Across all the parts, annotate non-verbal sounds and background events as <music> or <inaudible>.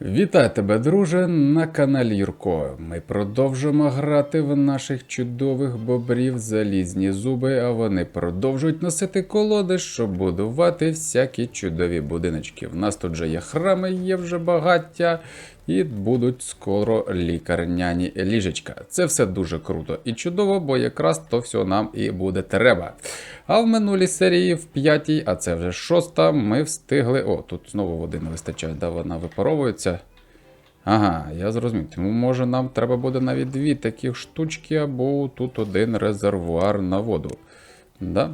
Вітаю тебе, друже, на каналі Юрко. Ми продовжуємо грати в наших чудових бобрів залізні зуби, а вони продовжують носити колоди, щоб будувати всякі чудові будиночки. В нас тут же є храми, є вже багаття, і будуть скоро лікарняні ліжечка. Це все дуже круто і чудово, бо якраз то все нам і буде треба. А в минулій серії, в п'ятій, а це вже шоста, ми встигли. О, тут знову води не вистачає, да, вона випаровується. Ага, я зрозумів. Тому може нам треба буде навіть дві таких штучки, або тут один резервуар на воду. Да?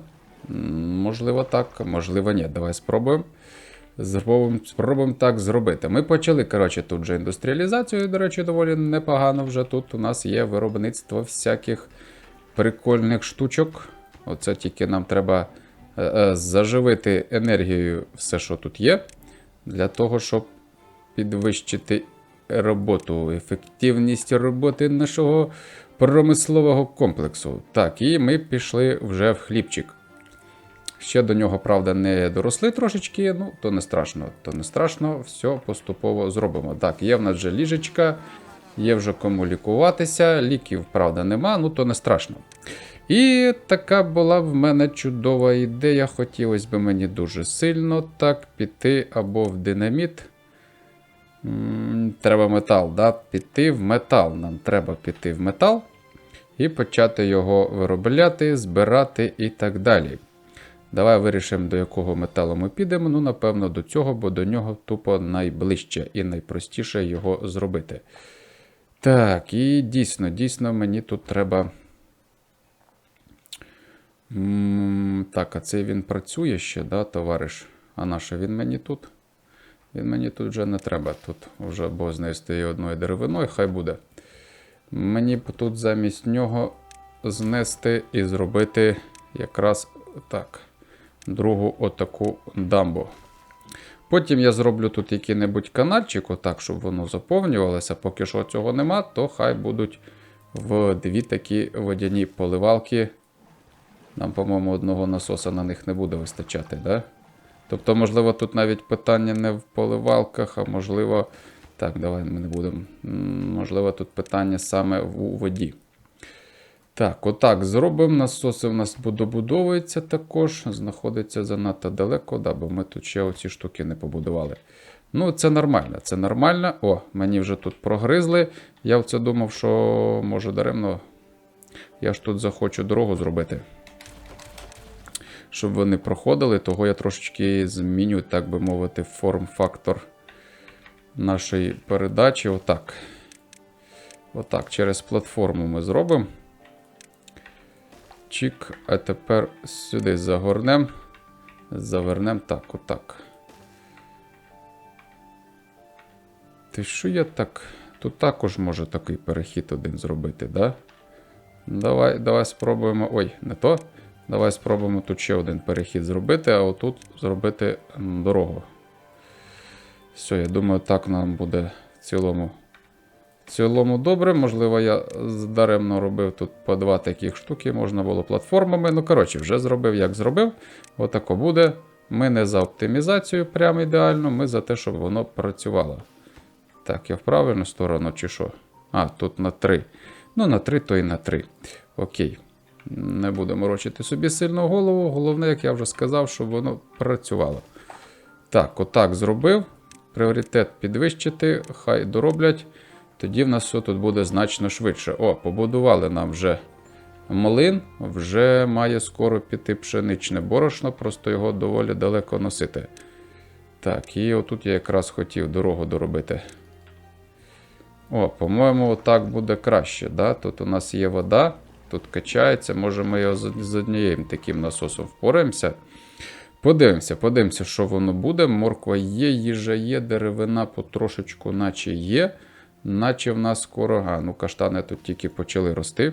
Можливо, так, можливо, ні. Давай спробуємо. Спробуємо, так зробити. Ми почали, коротше, тут же індустріалізацію, до речі, доволі непогано вже тут у нас є виробництво всяких прикольних штучок. Оце тільки нам треба е, е, заживити енергією все, що тут є, для того, щоб підвищити роботу, ефективність роботи нашого промислового комплексу. Так, і ми пішли вже в хлібчик. Ще до нього, правда, не доросли трошечки, ну, то не страшно, то не страшно, все поступово зробимо. Так, є в нас вже ліжечка, є вже кому лікуватися, ліків, правда, нема, ну то не страшно. І така була в мене чудова ідея. Хотілося б мені дуже сильно так піти або в динаміт. Треба метал, да? піти в метал. Нам треба піти в метал і почати його виробляти, збирати і так далі. Давай вирішимо, до якого металу ми підемо. Ну, напевно, до цього, бо до нього тупо найближче і найпростіше його зробити. Так, і дійсно, дійсно, мені тут треба. Так, а цей він працює ще, да, товариш? А на що він мені тут? Він мені тут вже не треба. Тут вже бо знести одною деревиною, хай буде. Мені б тут замість нього знести і зробити якраз так. Другу отаку дамбу. Потім я зроблю тут який-небудь канальчик, отак, щоб воно заповнювалося. Поки що цього нема, то хай будуть в дві такі водяні поливалки. Нам, по-моєму, одного насоса на них не буде вистачати, да? Тобто, можливо, тут навіть питання не в поливалках, а можливо. Так, давай ми не будемо. Можливо, тут питання саме у воді. Так, отак зробимо. Насоси у нас добудовується також. Знаходиться занадто далеко, да, бо ми тут ще оці штуки не побудували. Ну, це нормально, це нормально. О, мені вже тут прогризли. Я в це думав, що може даремно. Я ж тут захочу дорогу зробити. Щоб вони проходили, того я трошечки зміню, так би мовити, форм-фактор нашої передачі. Отак. Отак, через платформу ми зробимо. Чик, а тепер сюди загорнемо. Завернемо так, отак. Ти що я так? Тут також може такий перехід один зробити, да? Давай, давай спробуємо. Ой, не то. Давай спробуємо тут ще один перехід зробити, а отут зробити дорогу. Все, я думаю, так нам буде в цілому. В цілому добре. Можливо, я даремно робив тут по два таких штуки, можна було платформами. Ну, коротше, вже зробив, як зробив. Отако буде. Ми не за оптимізацію прямо ідеально, ми за те, щоб воно працювало. Так, я в правильну сторону чи що? А, тут на 3. Ну, на 3, то і на 3. Окей. Не будемо морочити собі сильно голову. Головне, як я вже сказав, щоб воно працювало. Так, отак зробив. Пріоритет підвищити, хай дороблять. Тоді в нас все тут буде значно швидше. О, побудували нам вже млин, вже має скоро піти пшеничне борошно, просто його доволі далеко носити. Так, і отут я якраз хотів дорогу доробити. О, по-моєму, отак буде краще. Да? Тут у нас є вода, тут качається, може ми його з однією таким насосом впораємося. Подивимося, подивимося, що воно буде. Морква є, їжа є, деревина потрошечку, наче є. Наче в нас скоро. А, ну каштани тут тільки почали рости.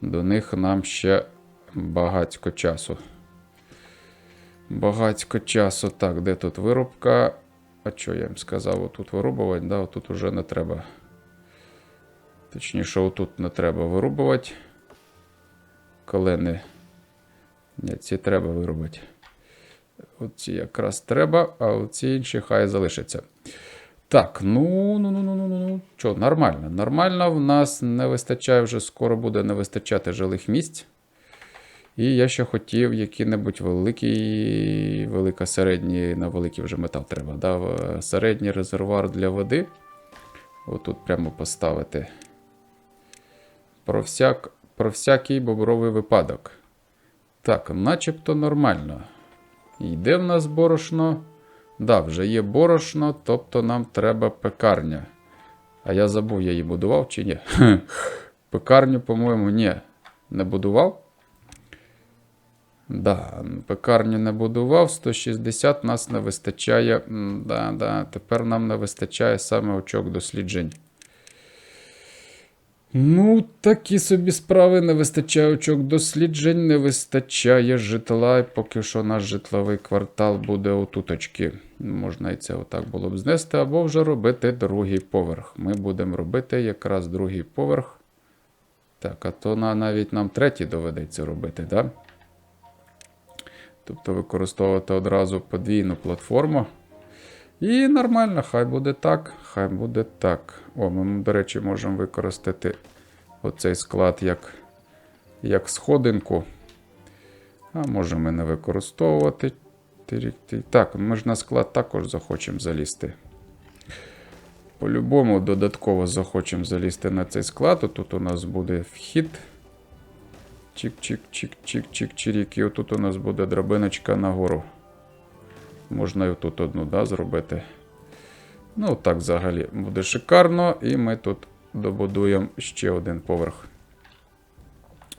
До них нам ще багатько часу. Багатько часу. Так, де тут вирубка? А що я їм сказав? Отут вирубувати, да, отут уже не треба. Точніше, отут не треба вирубувати. Колени. Ні, ці треба вирубати. Оці якраз треба, а оці інші хай залишаться. Так, ну, ну, ну, ну, ну, ну, ну. Що, нормально. Нормально, в нас не вистачає вже скоро буде не вистачати жилих місць. І я ще хотів який-небудь великий, велика середній, на великий вже метал треба. Да? Середній резервуар для води. Отут прямо поставити. Про, всяк, про всякий бобровий випадок. Так, начебто нормально. Йде в нас борошно. Да, вже є борошно, тобто нам треба пекарня. А я забув, я її будував чи ні? <laughs> Пекарню, по-моєму, ні. Не будував. Да, пекарню не будував. 160 нас не вистачає. Да, да, тепер нам не вистачає саме очок досліджень. Ну, такі собі справи. Не вистачає очок досліджень, не вистачає житла. І поки що наш житловий квартал буде отуточки. Можна і це отак було б знести, або вже робити другий поверх. Ми будемо робити якраз другий поверх. Так, а то на, навіть нам третій доведеться робити, так? Да? Тобто використовувати одразу подвійну платформу. І нормально, хай буде так, хай буде так. О, ми, до речі, можемо використати оцей склад як, як сходинку. А можемо не використовувати. Так, ми ж на склад також захочемо залізти. По-любому додатково захочемо залізти на цей склад. Тут у нас буде вхід. Чик-чик-чик-чик-чик-чирік. І отут у нас буде драбиночка нагору. Можна і тут одну да, зробити. Ну, так взагалі буде шикарно. І ми тут добудуємо ще один поверх.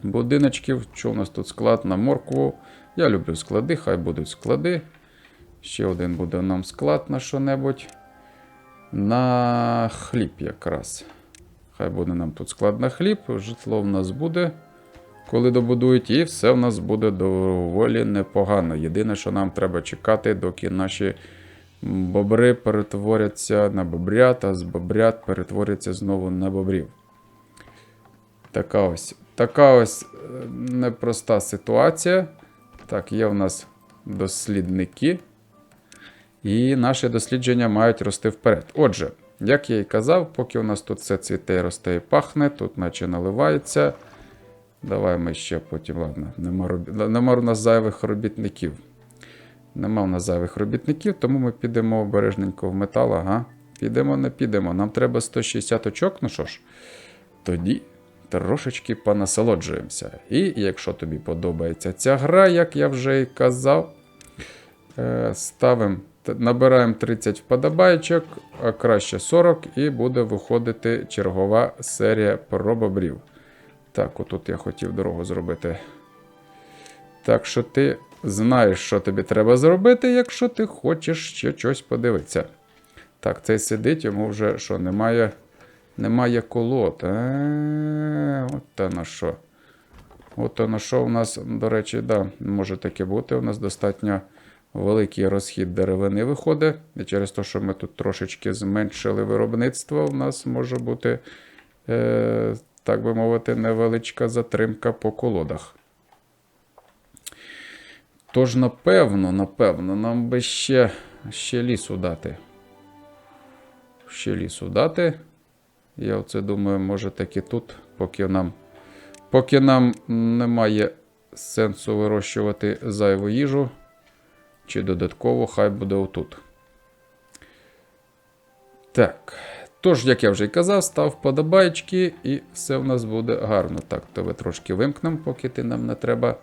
Будиночків. Що у нас тут склад на моркву? Я люблю склади, хай будуть склади. Ще один буде нам склад на що-небудь. На хліб якраз. Хай буде нам тут склад на хліб. Житло в нас буде коли добудують, і все в нас буде доволі непогано. Єдине, що нам треба чекати, доки наші бобри перетворяться на бобрят, а з бобрят перетворяться знову на бобрів. Така ось така ось е, непроста ситуація. Так, є в нас дослідники. І наші дослідження мають рости вперед. Отже, як я і казав, поки у нас тут все цвіте, росте і пахне, тут наче наливається. Давай ми ще потім. Ладно, нема, роб... нема у нас зайвих робітників. Нема в нас зайвих робітників, тому ми підемо обережненько в метал. Ага. Підемо, не підемо. Нам треба 160 очок. Ну що ж, тоді трошечки понасолоджуємося. І якщо тобі подобається ця гра, як я вже і казав, е, ставимо, набираємо 30 вподобайчок, а краще 40, і буде виходити чергова серія про бобрів. Так, отут я хотів дорогу зробити. Так що ти знаєш, що тобі треба зробити, якщо ти хочеш ще щось подивитися. Так, цей сидить, йому вже що, немає немає колод. Е, От на що. От на що у нас, до речі, да, може таке бути. У нас достатньо великий розхід деревини виходить. І через те, що ми тут трошечки зменшили виробництво, у нас може бути. Е, так би мовити, невеличка затримка по колодах. Тож, напевно, напевно, нам би ще, ще лісу дати. Ще лісу дати. Я оце думаю, може таки тут, поки нам, поки нам немає сенсу вирощувати зайву їжу, чи додатково, хай буде отут. Так. Тож, як я вже й казав, став вподобайки, і все в нас буде гарно. Так, то ви трошки вимкнемо, поки ти нам не треба.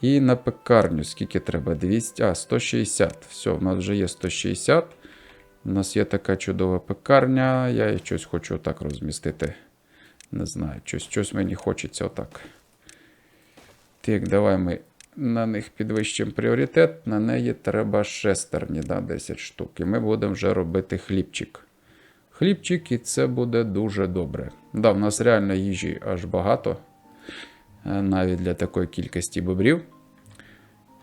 І на пекарню, скільки треба? 200, а, 160. Все, в нас вже є 160. У нас є така чудова пекарня. Я її щось хочу отак розмістити. Не знаю, щось, щось мені хочеться отак. Так, давай ми на них підвищимо пріоритет. На неї треба шестерні, да, 10 штук. І ми будемо вже робити хлібчик. Хлібчик, і це буде дуже добре. Да, в нас реально їжі аж багато, е, навіть для такої кількості бобрів.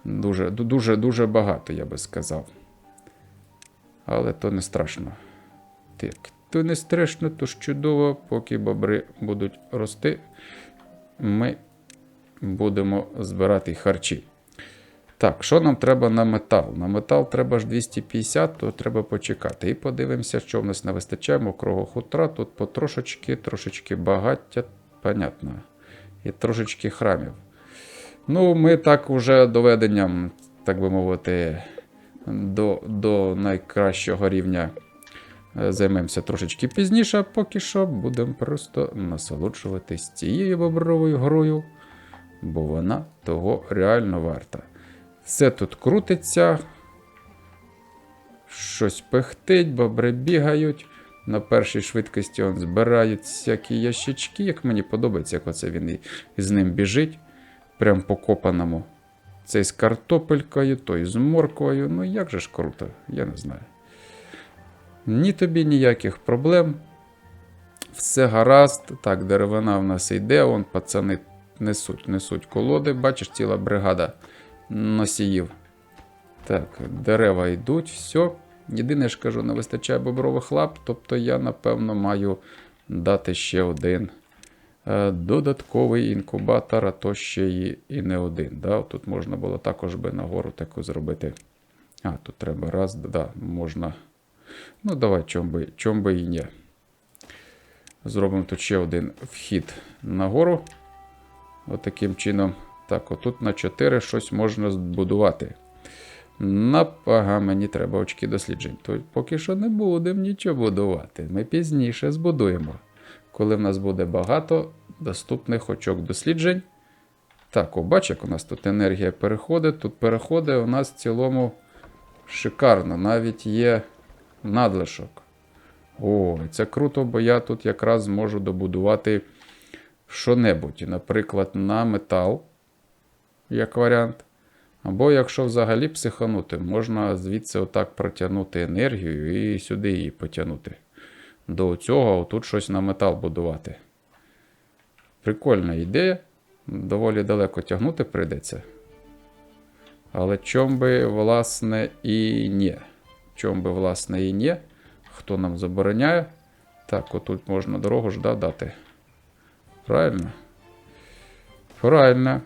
Дуже дуже, дуже багато, я би сказав. Але то не страшно. Так, то не страшно, то ж чудово, поки бобри будуть рости, ми будемо збирати харчі. Так. Що нам треба на метал? На метал треба ж 250, то треба почекати. І подивимося, що в нас не вистачає мокрого хутра. Тут потрошечки, трошечки багаття, понятно. І трошечки храмів. Ну, ми так уже доведенням, так би мовити, до, до найкращого рівня е, займемося трошечки пізніше, а поки що будемо просто насолоджуватись цією бобровою грою, бо вона того реально варта. Все тут крутиться, щось пихтить, бобри бігають. На першій швидкості он збирають всякі ящички, як мені подобається, як оце він з ним біжить. Прям по копаному. Цей з картопелькою, той з морквою. Ну як же ж круто, я не знаю. Ні тобі ніяких проблем. Все гаразд. Так, деревина в нас йде, вон пацани несуть, несуть колоди. Бачиш, ціла бригада носіїв. Так, дерева йдуть, все. Єдине ж кажу, не вистачає бобрових лап, тобто я, напевно, маю дати ще один е, додатковий інкубатор, а то ще і, і не один. Да? Тут можна було також би нагору таку зробити. А, тут треба раз, да, можна. Ну, давай, чом би, чом би і ні. Зробимо тут ще один вхід нагору. Отаким чином. Так, отут на 4 щось можна збудувати. Напага, мені треба очки досліджень. То поки що не будемо нічого будувати. Ми пізніше збудуємо. Коли в нас буде багато доступних очок досліджень. Так, о, бач, як у нас тут енергія переходить. Тут переходить у нас в цілому шикарно. Навіть є надлишок. О, це круто, бо я тут якраз зможу добудувати що-небудь. Наприклад, на метал, як варіант. Або якщо взагалі психанути, можна звідси отак протягнути енергію і сюди її потягнути. До цього тут щось на метал будувати. Прикольна ідея. Доволі далеко тягнути прийдеться. Але чом би, власне, і ні. Чом би, власне, і ні. Хто нам забороняє? Так, отут можна дорогу ж да, дати. Правильно? Правильно.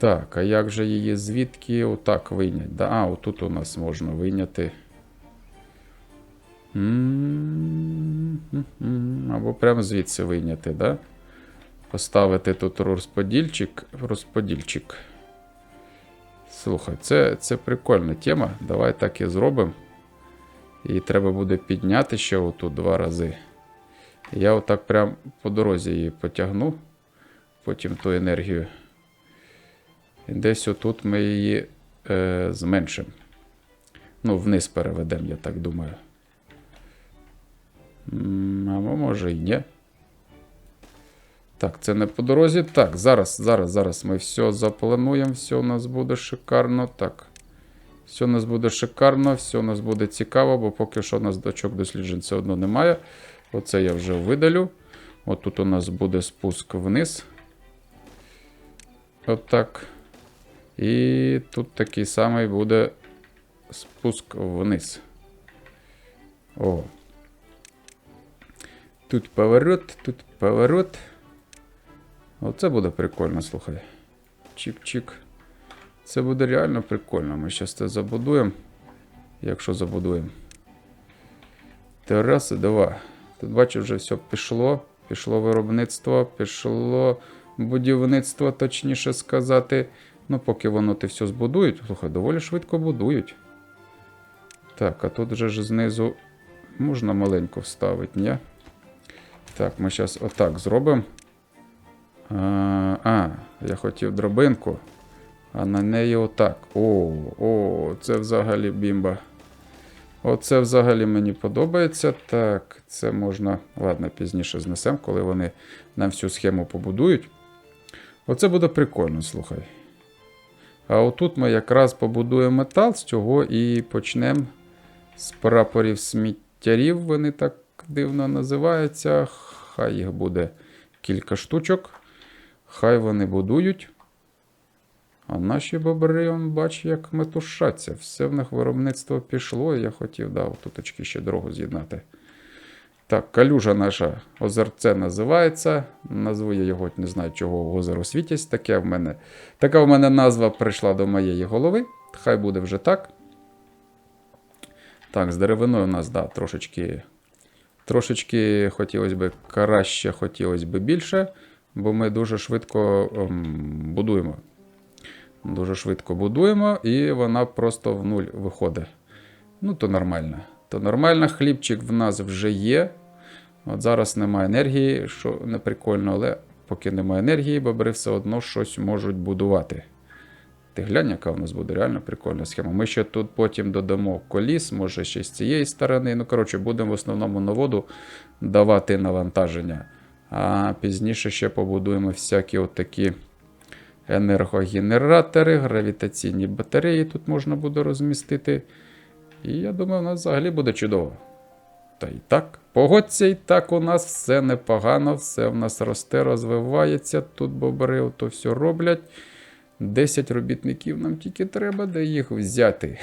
Так, а як же її звідки отак вийняти? Да, а, отут у нас можна вийняти. Або прямо звідси вийняти, да? Поставити тут розподільчик. розподільчик. Слухай, це, це прикольна тема. Давай так і зробимо. І треба буде підняти ще отут два рази. Я отак прям по дорозі її потягну. Потім ту енергію. Десь отут ми її е, зменшимо. Ну, вниз переведемо, я так думаю. А може і ні. Так, це не по дорозі. Так, зараз, зараз, зараз ми все заплануємо, все у нас буде шикарно. Так. Все у нас буде шикарно, все у нас буде цікаво, бо поки що у нас дочок досліджень все одно немає. Оце я вже видалю. От тут у нас буде спуск вниз. Отак. І тут такий самий буде спуск вниз. О. Тут поворот, тут поворот. Оце буде прикольно, слухай. Чик-чик. Це буде реально прикольно. Ми зараз це забудуємо. Якщо забудуємо. Тераси, два. Тут бачу, вже все пішло. Пішло виробництво, пішло будівництво, точніше сказати. Ну, поки воно те все збудують, слухай, доволі швидко будують. Так, а тут вже ж знизу можна маленько вставити, ні? Так, ми зараз отак зробимо. А, а, я хотів дробинку. А на неї отак. О, о, це взагалі бімба. Оце взагалі мені подобається. Так, це можна. Ладно, пізніше знесемо, коли вони нам всю схему побудують. Оце буде прикольно, слухай. А отут ми якраз побудуємо метал, з цього і почнемо з прапорів сміттярів. Вони так дивно називаються. Хай їх буде кілька штучок. Хай вони будують. А наші бобри, он, бач, як метушаться. Все в них виробництво пішло. Я хотів, да, отуточки ще дорогу з'єднати. Так, калюжа наша озерце називається. Назву я його не знаю, чого озеро світязь. Таке в мене. Така в мене назва прийшла до моєї голови. Хай буде вже так. Так, з деревиною у нас, да, трошечки. Трошечки хотілося б краще, хотілося б більше, бо ми дуже швидко ем, будуємо. Дуже швидко будуємо, і вона просто в нуль виходить. Ну, то нормально. То нормально, хлібчик в нас вже є. От зараз немає енергії, що не прикольно, але поки немає енергії, бобри все одно щось можуть будувати. Ти глянь, яка в нас буде реально прикольна схема. Ми ще тут потім додамо коліс, може ще з цієї сторони. Ну, коротше, будемо в основному на воду давати навантаження. А пізніше ще побудуємо всякі отакі енергогенератори, гравітаційні батареї тут можна буде розмістити. І я думаю, у нас взагалі буде чудово. Та й так, погодься, і так у нас все непогано, все в нас росте, розвивається. Тут бобри ото все роблять. 10 робітників нам тільки треба, де їх взяти.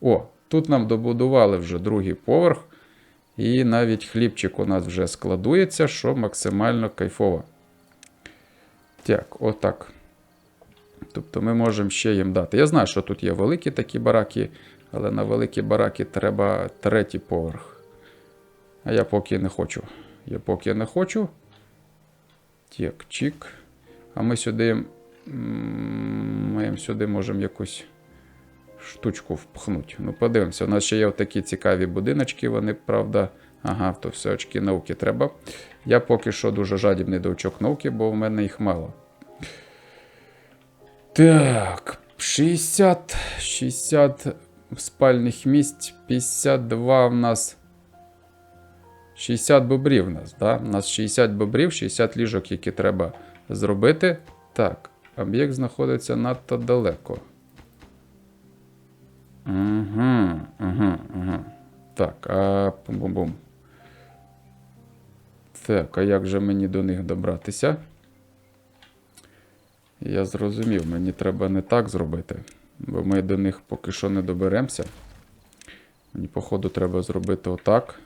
О, тут нам добудували вже другий поверх. І навіть хлібчик у нас вже складується, що максимально кайфово. Так, отак. Тобто ми можемо ще їм дати. Я знаю, що тут є великі такі бараки, але на великі бараки треба третій поверх. А я поки не хочу. Я поки не хочу. Так, чик. А ми сюди. Ми сюди можемо якусь штучку впхнути. Ну, подивимося. У нас ще є такі цікаві будиночки, вони, правда. Ага, то все очки науки треба. Я поки що дуже жадібний до очок науки, бо в мене їх мало. Так, 60, 60 спальних місць, 52 в нас. 60 бобрів у нас, да? У нас 60 бобрів, 60 ліжок, які треба зробити. Так, об'єкт знаходиться надто далеко. Угу, угу, угу. Так, а бум-бум-бум. Так, а як же мені до них добратися? Я зрозумів, мені треба не так зробити, бо ми до них поки що не доберемося. Мені, походу, треба зробити отак.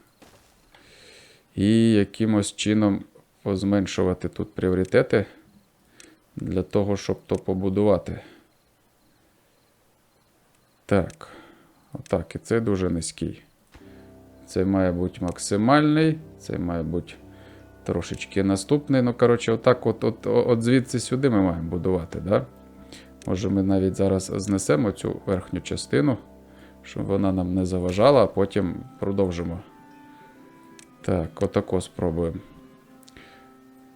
І якимось чином позменшувати тут пріоритети для того, щоб то побудувати. Так. Отак. І це дуже низький. Це має бути максимальний, це має бути трошечки наступний. Ну, коротше, отак, от, от, от звідси сюди ми маємо будувати. Да? Може, ми навіть зараз знесемо цю верхню частину, щоб вона нам не заважала, а потім продовжимо. Так, отако спробуємо.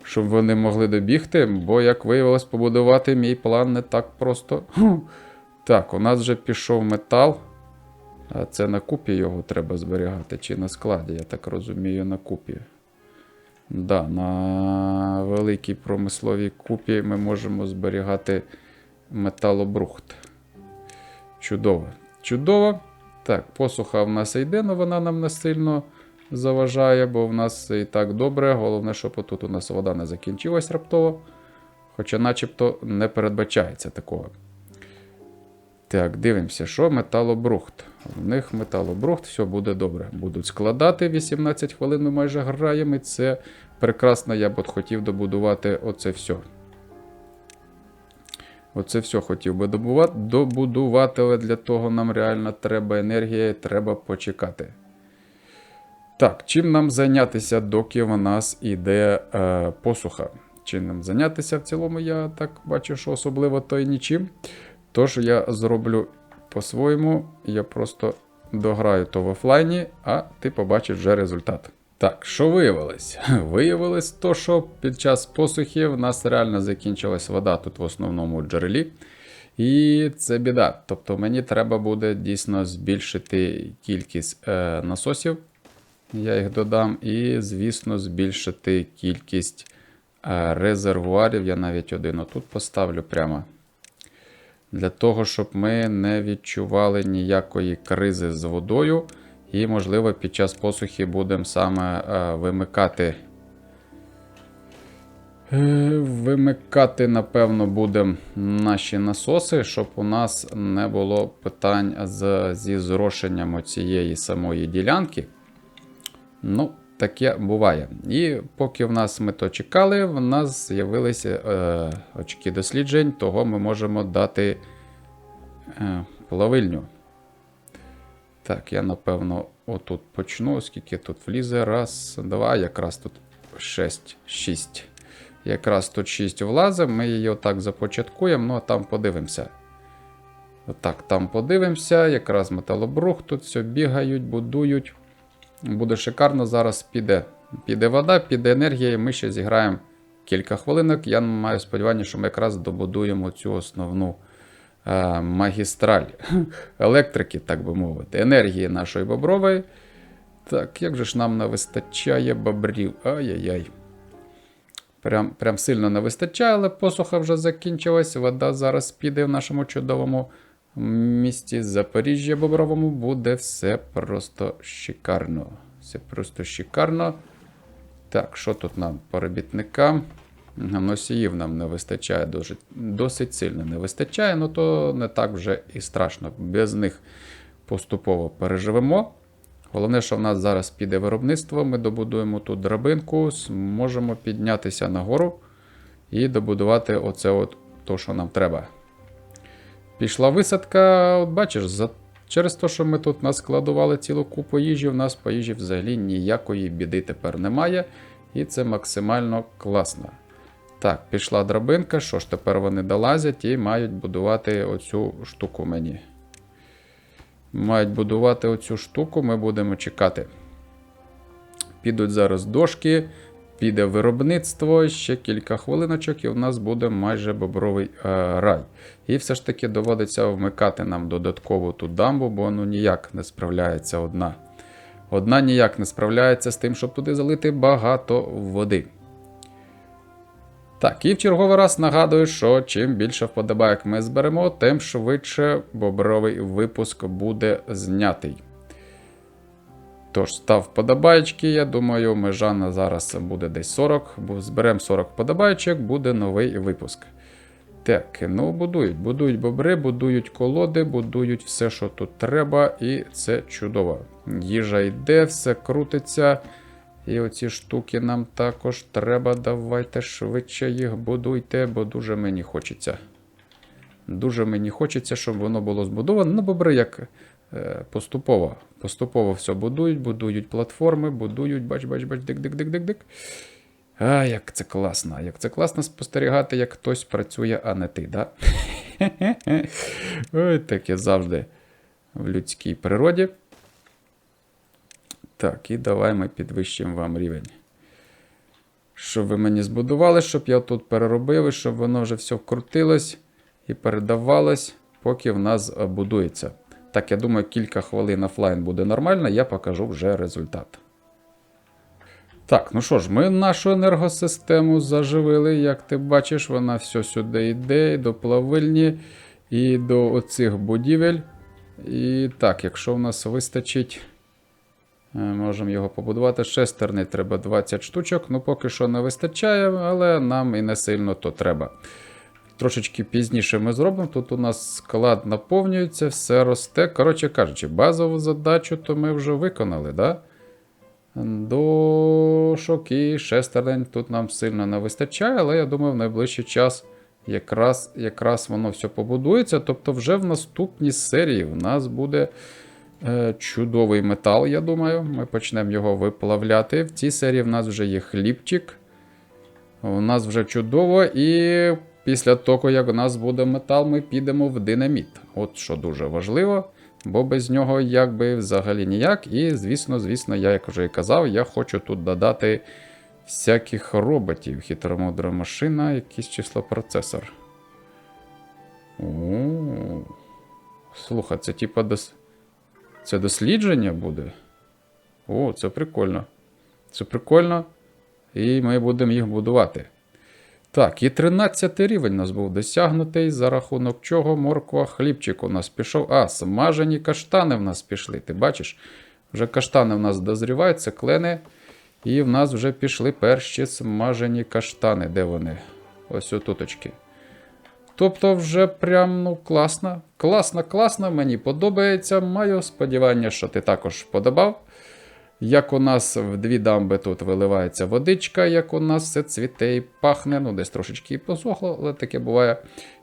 Щоб вони могли добігти, бо, як виявилось, побудувати мій план не так просто. Так, у нас вже пішов метал. А це на купі його треба зберігати, чи на складі, я так розумію, на купі. Да, на великій промисловій купі ми можемо зберігати металобрухт. Чудово. Чудово. Так, посуха в нас йде, але вона нам не сильно заважає, бо в нас і так добре. Головне, щоб отут у нас вода не закінчилась раптово. Хоча начебто не передбачається такого. Так, дивимося, що металобрухт. В них металобрухт, все буде добре. Будуть складати 18 хвилин ми майже граємо. І це прекрасно, я б от хотів добудувати оце все. Оце все хотів би добувати, добудувати, але для того нам реально треба енергія і треба почекати. Так, чим нам зайнятися, доки в нас іде е, посуха? Чим нам зайнятися в цілому, я так бачу, що особливо то і нічим. Тож я зроблю по-своєму, я просто дограю то в офлайні, а ти побачиш вже результат. Так, що виявилось? <laughs> Виявилось то, що під час посухи в нас реально закінчилась вода тут в основному джерелі. І це біда. Тобто мені треба буде дійсно збільшити кількість е, насосів. Я їх додам. І, звісно, збільшити кількість е, резервуарів. Я навіть один отут поставлю прямо. Для того, щоб ми не відчували ніякої кризи з водою. І, можливо, під час посухи будемо саме е, вимикати. Е, Вимикати, напевно, будемо наші насоси, щоб у нас не було питань з, зі зрошенням цієї самої ділянки. Ну, таке буває. І поки в нас ми то чекали, в нас з'явилися е, очки досліджень, того ми можемо дати е, плавильню. Так, я напевно отут почну, оскільки тут влізе. Раз, два, якраз тут 6, 6. Якраз тут 6 влазить, ми її отак започаткуємо, ну а там подивимося. Отак, там подивимося, якраз металобрух, тут все бігають, будують. Буде шикарно, зараз піде. Піде вода, піде енергія, і ми ще зіграємо кілька хвилинок. Я маю сподівання, що ми якраз добудуємо цю основну е, магістраль <laughs> електрики, так би мовити, енергії нашої бобрової. Так, як же ж нам не вистачає бобрів? Ай-яй-яй. Прям, прям сильно не вистачає, але посуха вже закінчилась. Вода зараз піде в нашому чудовому місті Запоріжжя Бобровому. Буде все просто шикарно. Все просто шикарно. Так, що тут нам по робітникам? Носіїв нам не вистачає, досить, досить сильно не вистачає, ну то не так вже і страшно. Без них поступово переживемо. Головне, що в нас зараз піде виробництво, ми добудуємо тут драбинку, зможемо піднятися нагору і добудувати оце от то, що нам треба. Пішла висадка, от бачиш, за... через те, що ми тут наскладували цілу купу їжі, в нас по їжі взагалі ніякої біди тепер немає. І це максимально класно. Так, пішла драбинка, що ж тепер вони долазять і мають будувати оцю штуку мені. Мають будувати оцю штуку, ми будемо чекати. Підуть зараз дошки, піде виробництво, ще кілька хвилиночок, і в нас буде майже бобровий е, рай. І все ж таки доводиться вмикати нам додаткову ту дамбу, бо ну ніяк не справляється одна. Одна ніяк не справляється з тим, щоб туди залити багато води. Так, і в черговий раз нагадую, що чим більше вподобайок ми зберемо, тим швидше бобровий випуск буде знятий. Тож, став вподобайки, я думаю, межа на зараз буде десь 40, бо зберемо 40 вподобайчик, буде новий випуск. Так, ну будують, будують бобри, будують колоди, будують все, що тут треба, і це чудово. Їжа йде, все крутиться. І оці штуки нам також треба. Давайте швидше їх будуйте, бо дуже мені хочеться. Дуже мені хочеться, щоб воно було збудовано. Ну, бобри як е, поступово. Поступово все будують, будують платформи, будують, бач, бач, бач, дик-дик-дик-дик-дик. А, як це класно! Як це класно спостерігати, як хтось працює, а не ти, да? <laughs> Ой, таке завжди в людській природі. Так, і давай ми підвищимо вам рівень. Щоб ви мені збудували, щоб я тут переробив, і щоб воно вже все вкрутилось і передавалось, поки в нас будується. Так, я думаю, кілька хвилин офлайн буде нормально, я покажу вже результат. Так, ну що ж, ми нашу енергосистему заживили. Як ти бачиш, вона все сюди йде, і до плавильні, і до оцих будівель. І так, якщо в нас вистачить. Е, Можемо його побудувати. Шестерний треба 20 штучок. Ну, поки що не вистачає, але нам і не сильно то треба. Трошечки пізніше ми зробимо. Тут у нас склад наповнюється, все росте. Коротше кажучи, базову задачу то ми вже виконали. да? Дошок і шестерень тут нам сильно не вистачає, але я думаю, в найближчий час якраз, якраз воно все побудується. Тобто, вже в наступній серії в нас буде. Е, Чудовий метал, я думаю. Ми почнемо його виплавляти. В цій серії в нас вже є хлібчик. У нас вже чудово. І після того, як у нас буде метал, ми підемо в динаміт. От що дуже важливо, бо без нього якби взагалі ніяк. І, звісно, звісно, я, як вже і казав, я хочу тут додати всяких роботів. Хитромудра машина, якийсь числопроцесор. О, Слухай, це типа дос... Це дослідження буде. О, це прикольно. Це прикольно. І ми будемо їх будувати. Так, і 13 рівень у нас був досягнутий, за рахунок чого морква хлібчик у нас пішов. А, смажені каштани в нас пішли. Ти бачиш? Вже каштани в нас дозрівають, це клени. І в нас вже пішли перші смажені каштани. Де вони? Ось отуточки. Тобто, вже прям ну класно. Класно, класно, мені подобається. Маю сподівання, що ти також подобав. Як у нас в дві дамби тут виливається водичка, як у нас все цвіте і пахне, ну десь трошечки і посохло, але таке буває.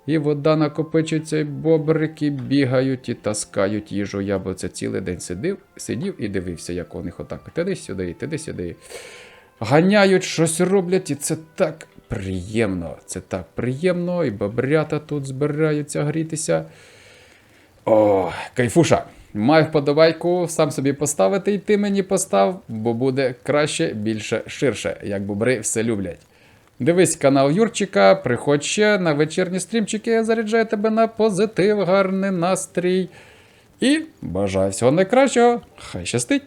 І вода накопичується, і бобрики бігають і таскають їжу. Я б це цілий день сидів, сидів і дивився, як у них отак. Туди сюди, туди сюди. Ганяють, щось роблять, і це так приємно. Це так приємно, і бобрята тут збираються грітися. О, кайфуша. Маю вподобайку сам собі поставити, і ти мені постав, бо буде краще, більше, ширше, як бобри все люблять. Дивись канал Юрчика, приходь ще на вечірні стрімчики, я заряджаю тебе на позитив, гарний настрій. І бажаю всього найкращого. Хай щастить!